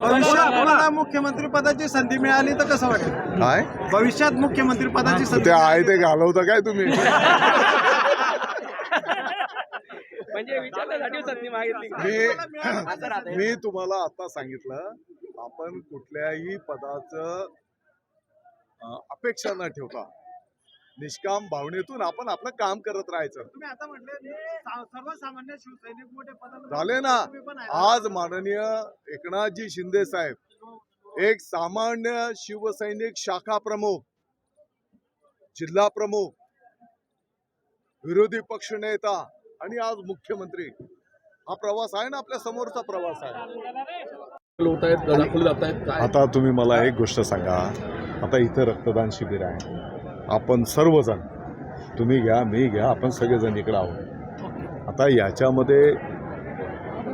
भविष्यात मला मुख्यमंत्री पदाची संधी मिळाली तर कसं वाटेल? काय? भविष्यात मुख्यमंत्री पदाची संधी ते आहे ते घालवता काय तुम्ही? म्हणजे विचारण्यासाठी संधी मागितली. मी मी तुम्हाला आता सांगितलं आपण कुठल्याही पदाचं अं, अपेक्षा न ठेवता निष्काम भावनेतून आपण आपलं काम करत राहायचं. तुम्ही आता म्हटले सा- सर्वसामान्य शिवसैनिक मोठे पदावर झाले ना. आज माननीय एकनाथजी शिंदे साहेब एक सामान्य शिवसैनिक शाखा प्रमुख जिल्हा प्रमुख विरोधी पक्ष नेता आणि आज मुख्यमंत्री. हा प्रवास आहे ना आपल्या समोरचा प्रवास आहे. आता तुम्ही मला एक गोष्ट सांगा. आता इथं रक्तदान शिबिर आहे. आपण सर्वजण तुम्ही घ्या मी घ्या आपण सगळेजण इकडे आहोत. आता याच्यामध्ये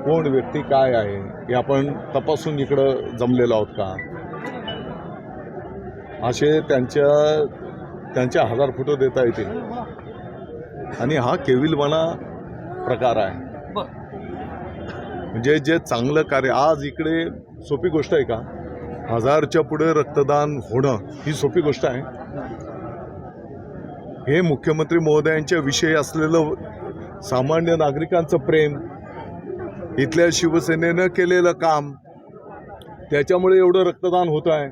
कोण व्यक्ती काय आहे हे आपण तपासून इकडं जमलेलो आहोत का? असे त्यांच्या त्यांच्या हजार फोटो देता येतील. आणि हा केविलवाणा प्रकार आहे. म्हणजे जे चांगलं कार्य आज इकडे सोपी गोष्ट आहे का? हजारच्या पुढे रक्तदान होणं ही सोपी गोष्ट आहे. हे मुख्यमंत्री महोदयांच्या विषयी असलेलं सामान्य नागरिकांचं प्रेम इथल्या शिवसेनेनं केलेलं काम त्याच्यामुळे एवढं रक्तदान होत आहे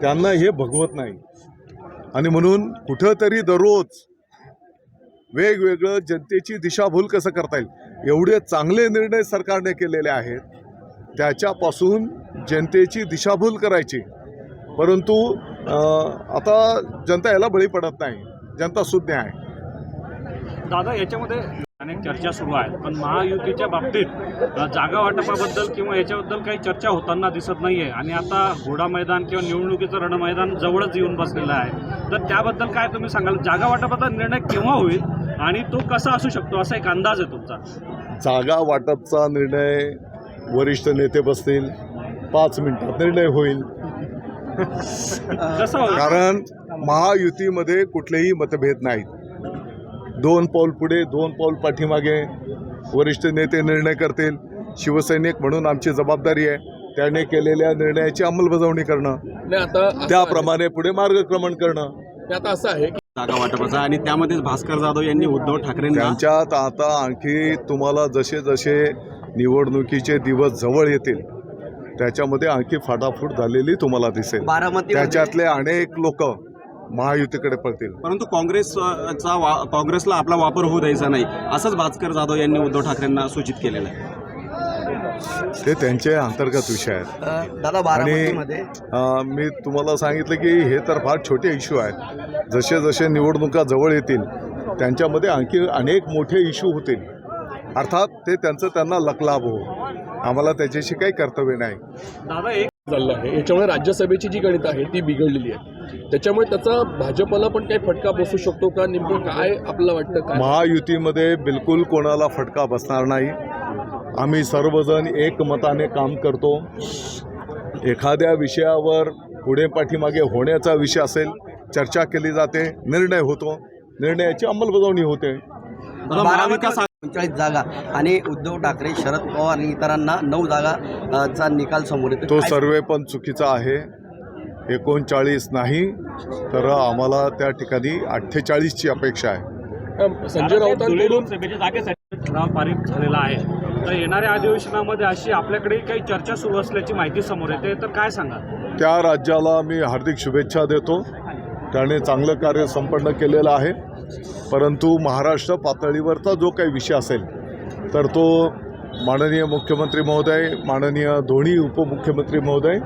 त्यांना हे भगवत नाही. आणि म्हणून कुठंतरी दररोज वेगवेगळं जनतेची दिशाभूल कसं करता येईल एवढे चांगले निर्णय सरकारने केलेले आहेत त्याच्यापासून जनतेची दिशाभूल करायची. परंतु आता जनता याला बळी पडत नाही. जनता सुज्ञ आहे. दादा याच्यामध्ये अनेक चर्चा सुरू आहेत पण महायुतीच्या बाबतीत जागा वाटपाबद्दल किंवा याच्याबद्दल काही चर्चा होताना दिसत नाहीये. आणि आता घोडा मैदान किंवा निवडणुकीचं रणमैदान जवळच येऊन बसलेलं आहे. तर त्याबद्दल काय तुम्ही सांगाल? जागा वाटपाचा निर्णय केव्हा होईल आणि तो कसा असू शकतो? असा एक अंदाज आहे तुमचा. जागा वाटपचा निर्णय वरिष्ठ नेते बसतील. पाच मिनिटात निर्णय होईल? कारण महायुतीमध्ये कुठलेही मतभेद नाहीत. दोन पाऊल पुढे दोन पाऊल पाठीमागे वरिष्ठ नेते निर्णय करतील. शिवसैनिक म्हणून आमची जबाबदारी आहे. त्याने केलेल्या निर्णयाची अंमलबजावणी करणं. त्याप्रमाणे पुढे मार्गक्रमण करणं. आता असं आहे. की जागा वाटपाचा आणि त्यामध्येच भास्कर जाधव यांनी उद्धव ठाकरेंना त्यांच्यात आता आणखी तुम्हाला जसे जसे निवडणुकीचे दिवस जवळ येतील त्याच्यामध्ये आणखी फाटाफूट झालेली तुम्हाला दिसेल. त्याच्यातले अनेक लोक महायुतीकडे पळतील. परंतु काँग्रेसचा वा काँग्रेसला आपला वापर होऊ द्यायचा नाही असंच भास्कर जाधव यांनी उद्धव ठाकरेंना सूचित केलेलं आहे. ते त्यांचे अंतर्गत विषय आहेत. दादा आणि मी तुम्हाला सांगितलं की हे तर फार छोटे इश्यू आहेत. जसे जसे निवडणुका जवळ येतील त्यांच्यामध्ये आणखी अनेक मोठे इश्यू होतील. अर्थात ते त्यांचं त्यांना लकलाभ हो. आम्हाला त्याच्याशी काही कर्तव्य नाही. दादा एक चाललं आहे. याच्यामुळे राज्यसभेची जी गणित आहे ती बिघडलेली आहे. त्याच्यामुळे त्याचा भाजपला पण काही फटका बसू शकतो का? नेमकं काय आपल्याला वाटतं? काय? महायुतीमध्ये बिलकुल कोणाला फटका बसणार नाही. आम्ही सर्वजण एकमताने काम करतो. एखाद्या विषयावर पुढे पाठीमागे होण्याचा विषय असेल चर्चा केली जाते निर्णय होतो. निर्णयाची अंमलबजावणी होते. पंचेचाळीस जागा आणि उद्धव ठाकरे शरद पवार आणि इतरांना नऊ जागा चा निकाल समोर येतो तो सर्वे पण चुकीचा आहे. एकोणचाळीस नाही तर आम्हाला त्या ठिकाणी अठ्ठेचाळीसची अपेक्षा आहे. संजय जागेसाठी ठराव पारित झालेला आहे. तर येणाऱ्या अधिवेशनामध्ये अशी आपल्याकडे काही चर्चा सुरू असल्याची माहिती समोर येते. तर काय सांगा त्या राज्याला मी हार्दिक शुभेच्छा देतो. त्याने चांगलं कार्य संपन्न केलेलं आहे. परंतु महाराष्ट्र पातळीवरचा जो काही विषय असेल तर तो माननीय मुख्यमंत्री महोदय माननीय दोन्ही उपमुख्यमंत्री महोदय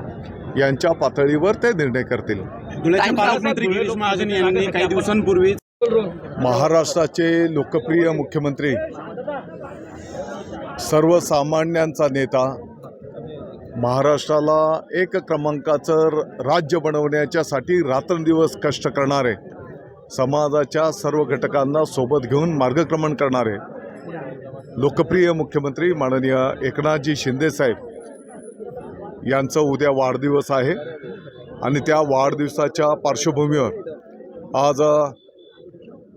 यांच्या पातळीवर ते निर्णय करतील. धुळ्याचे पालकमंत्री गिरीश महाजन यांनी काही दिवसांपूर्वी महाराष्ट्राचे लोकप्रिय मुख्यमंत्री सर्वसामान्यांचा नेता महाराष्ट्राला एक क्रमांकाचं राज्य बनवण्याच्यासाठी रात्रंदिवस कष्ट करणारे समाजाच्या सर्व घटकांना सोबत घेऊन मार्गक्रमण करणारे लोकप्रिय मुख्यमंत्री माननीय एकनाथजी शिंदेसाहेब यांचं उद्या वाढदिवस आहे आणि त्या वाढदिवसाच्या पार्श्वभूमीवर आज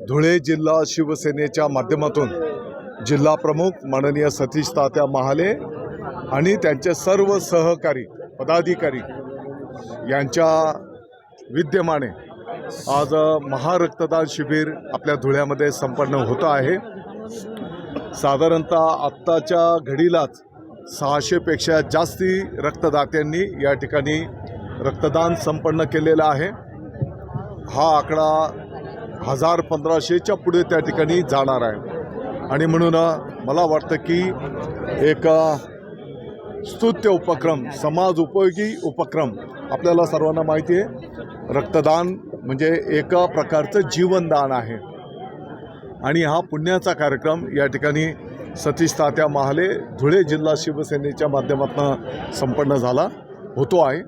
धुळे जिल्हा शिवसेनेच्या माध्यमातून जिल्हा प्रमुख माननीय सतीश तात्या महाले आणि त्यांचे सर्व सहकारी पदाधिकारी यांच्या विद्यमाने आज महारक्तदान शिबिर आपल्या धुळ्यामध्ये संपन्न होतं आहे. साधारणतः आत्ताच्या घडीलाच सहाशेपेक्षा जास्ती रक्तदात्यांनी या ठिकाणी रक्तदान संपन्न केलेलं आहे. हा आकडा हजार पंधराशेच्या पुढे त्या ठिकाणी जाणार आहे. आणि म्हणून मला वाटतं की एक स्तुत्य उपक्रम समाज उपयोगी उपक्रम आपल्याला सर्वांना माहिती आहे. रक्तदान म्हणजे एका प्रकारचं जीवनदान आहे. आणि हा पुण्याचा कार्यक्रम या ठिकाणी सतीश तात्या महाले धुळे जिल्हा शिवसेनेच्या माध्यमातून संपन्न झाला होतो आहे.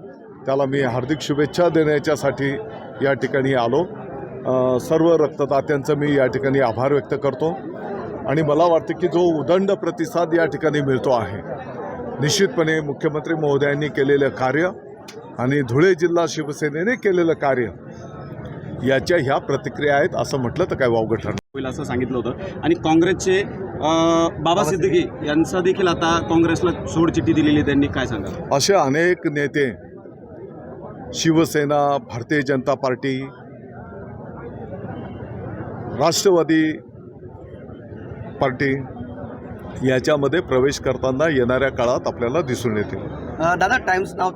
त्याला मी हार्दिक शुभेच्छा देण्याच्यासाठी या ठिकाणी आलो. सर्व रक्तदात्यांचं मी या ठिकाणी आभार व्यक्त करतो. आणि मला वाटतं की जो उदंड प्रतिसाद या ठिकाणी मिळतो आहे निश्चितपणे मुख्यमंत्री महोदयांनी केलेलं कार्य आणि धुळे जिल्हा शिवसेनेने केलेलं कार्य याच्या ह्या प्रतिक्रिया आहेत असं म्हटलं तर काय वावगं ठरणार? होईल असं सांगितलं होतं. आणि काँग्रेसचे बाबा सिद्दीकी यांचा देखील आता काँग्रेसला सोडचिठ्ठी दिलेली आहे. त्यांनी. काय सांगाल? असे अनेक नेते शिवसेना भारतीय जनता पार्टी राष्ट्रवादी पार्टी याच्यामध्ये प्रवेश करताना येणाऱ्या काळात आपल्याला दिसून येतील. दादा टाइम्स नाव